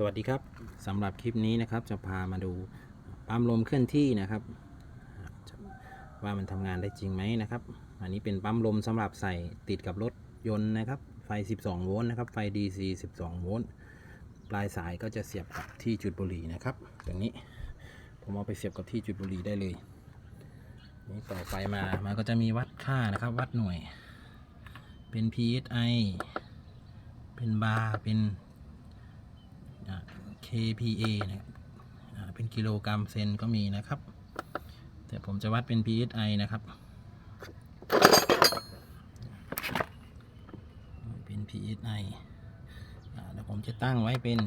สวัสดีครับสำหรับคลิปนี้นะครับจะพามาดูปั๊มลมเคลื่อนที่นะครับ ว่ามันทำงานได้จริงไหมนะครับ อันนี้เป็นปั๊มลมสำหรับใส่ติดกับรถยนต์นะครับ ไฟ 12 โวลต์นะครับไฟ DC 12 โวลต์ปลายสายก็จะเสียบกับที่จุดบุหรี่นะครับตรงนี้ผมเอาไปเสียบกับที่จุดบุหรี่ได้เลยนี่ต่อไปมามันก็จะมีวัดค่านะครับ วัดหน่วย เป็น PSI เป็นบาร์เป็น KPA นะครับอ่าเป็นกิโลกรัมเซนก็มีนะครับ แต่ผมจะวัดเป็น PSI นะครับ เป็น PSI เดี๋ยวผมจะตั้งไว้เป็น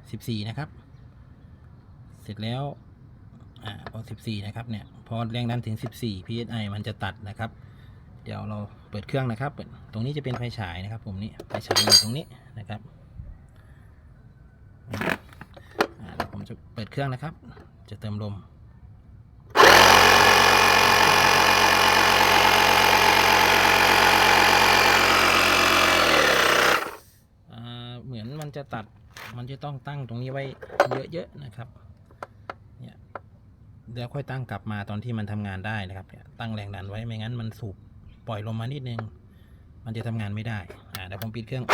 14 นะครับ เสร็จแล้วอพอ 14 นะครับ เนี่ย พอแรงดันถึง 14 PSI มันจะตัดนะครับ เดี๋ยวเราเปิดเครื่องนะครับ เปิด ตรงนี้จะเป็นไฟฉายนะครับ ผมนี่ไฟฉายอยู่ตรงนี้นะครับอ่าเดี๋ยวผม จะเปิดเครื่องนะครับ จะเติมลมเหมือนมันจะตัดมันจะต้องตั้งตรงนี้ไว้เยอะๆนะครับเนี่ยเดี๋ยวค่อยตั้งกลับมาตอนที่มันทำงานได้นะครับตั้งแรงดันไว้ไม่งั้นมันสูบปล่อยลมมานิดนึง มันจะทำงานไม่ได้อ่าเดี๋ยวผมปิดเครื่อง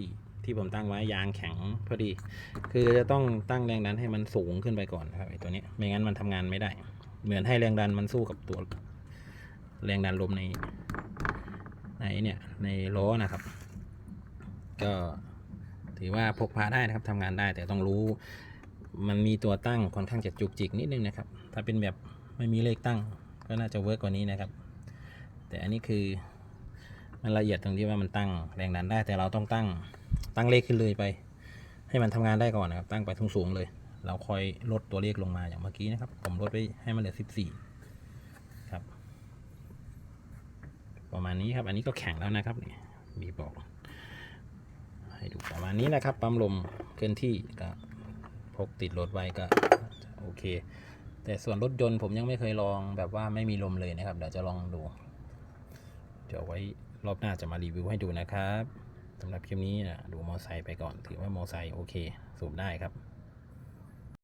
4 ที่ผมตั้งไว้ยางแข็งพอดี คือจะต้องตั้งแรงดันให้มันสูงขึ้นไปก่อนครับไอตัวนี้ไม่งั้นมันทำงานไม่ได้ เหมือนให้แรงดันมันสู้กับตัวแรงดันลมในในเนี่ยในล้อนะครับ ก็ถือว่าพกพาได้นะครับทำงานได้แต่ต้องรู้ มันมีตัวตั้งค่อนข้างจะจุกจิกนิดนึงนะครับ ถ้าเป็นแบบไม่มีเลขตั้งก็น่าจะเวิร์กกว่านี้นะครับ แต่อันนี้คือ มันละเอียดตรงที่ว่ามันตั้งแรงดันได้แต่เราต้องตั้งตั้งเลขขึ้นเลยไป ให้มันทำงานได้ก่อนนะครับตั้งไปสูงๆเลย เราคอยลดตัวเลขลงมาอย่างเมื่อกี้นะครับ ผมลดไปให้มันเหลือ14ครับ ประมาณนี้ครับอันนี้ก็แข็งแล้วนะครับนี่มีบอก ให้ดูประมาณนี้นะครับปั๊มลมเคลื่อนที่ก็พกติดรถไว้ก็โอเค แต่ส่วนรถยนต์ผมยังไม่เคยลองแบบว่าไม่มีลมเลยนะครับเดี๋ยวจะลองดูเดี๋ยวไว้ รอบหน้าจะมารีวิวให้ดูนะครับสำหรับคลิปนี้นะดูมอไซค์ไปก่อน ถือว่ามอไซค์โอเค สูบได้ครับ